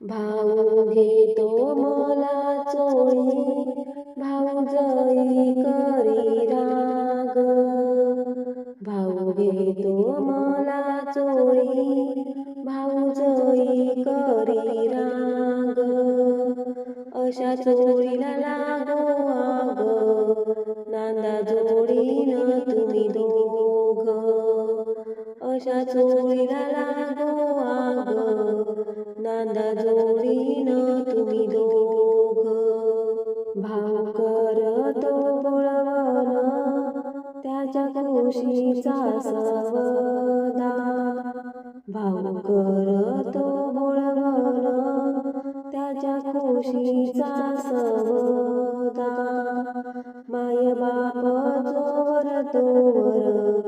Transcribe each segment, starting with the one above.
भाऊ घेतो मला चोळी भाऊजई करी राग. भाऊ घेतो मला चोळी भाऊजई करी राग. अशा चोळीला लागो आग नांदा जोडीन तुम्ही दोघ. अशा चोळीला लागो नांदा जोडीन तुम्ही दोघ. भाऊ करतो बळवण त्याच्या खुशीचा सवदा भाकर करतो बळवण त्याच्या खुशीचा सवदा माय बाप जोवर तोवर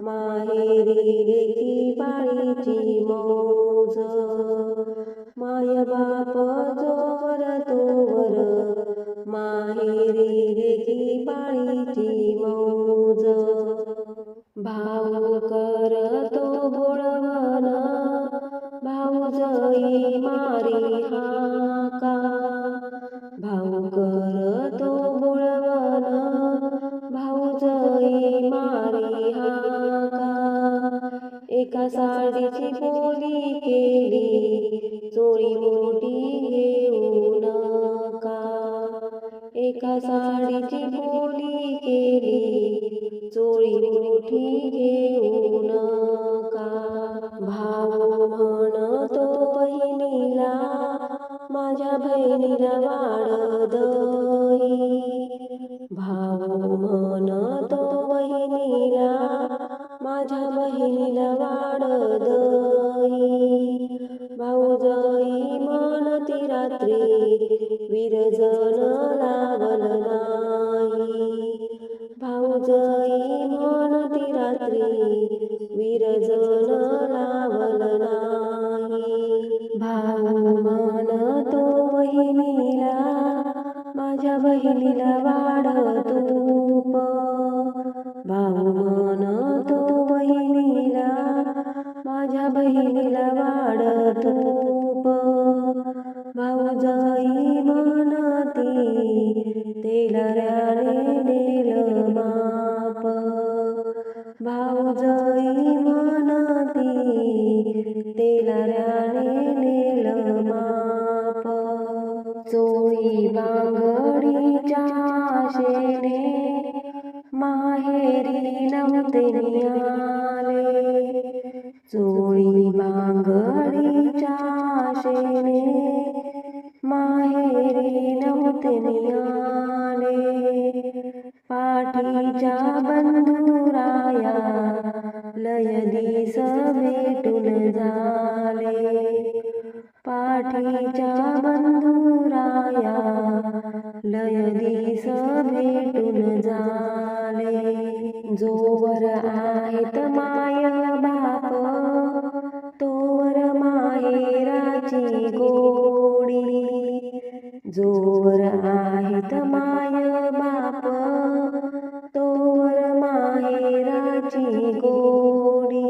माहेरी लेकी पाळीची मोज. एका बोली केली चोरी मोठी घेऊ नका. एका साडीची बोली केली चोरी मोठी घेऊ नका. भाऊ म्हणतो बहिणीला माझ्या बहिणीला वाढ दई भाव माझ्या बहिणीला वाढ मन भाऊजई म्हणती रात्री विरजन लागल नाही. भाऊजई म्हणती रात्री विरजन लावल नाही. भाऊ म्हणतो बहिणीला माझ्या बहिणीला वाढ माहेरी नव्हते आले चोळी बांगडीच्या आशेने माहेरी नव्हते आले पाठीच्या बंधुराया लय दिस भेटून झाले पाठीच्या बंधुराया लय दिस भेटून झाले जो माय बाप तोवर माहेराची गोडी. जोवर आहेत माय बाप तोवर माहेराची गोडी.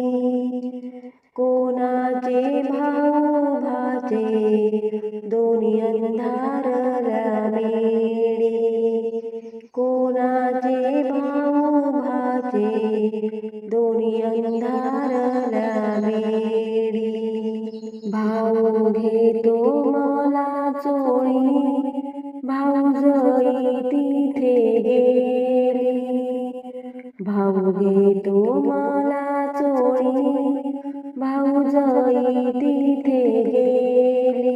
कोणाचे भाऊ भाचे मला चोळी भाऊजई तिथे गेली भाऊ घेतो मला चोळी भाऊजई तिथे गेली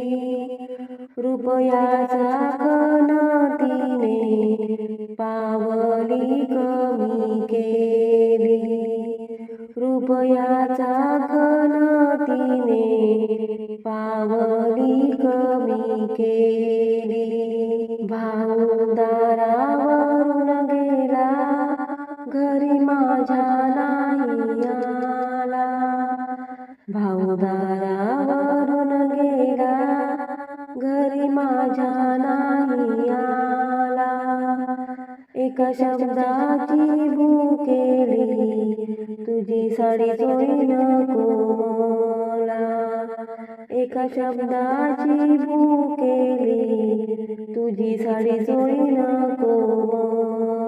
रुपयाचा कण तिने पावली कमी केली रुपयाचा केली भावदारावरून गेला घरी माझ्या नाही आला. भाऊ गेला घरी माझ्या नाही आला. एका शब्दाची भूकेली तुझी साडी चोळी नको. एका शब्दाची भूकेली तुझी साडी सोडी नको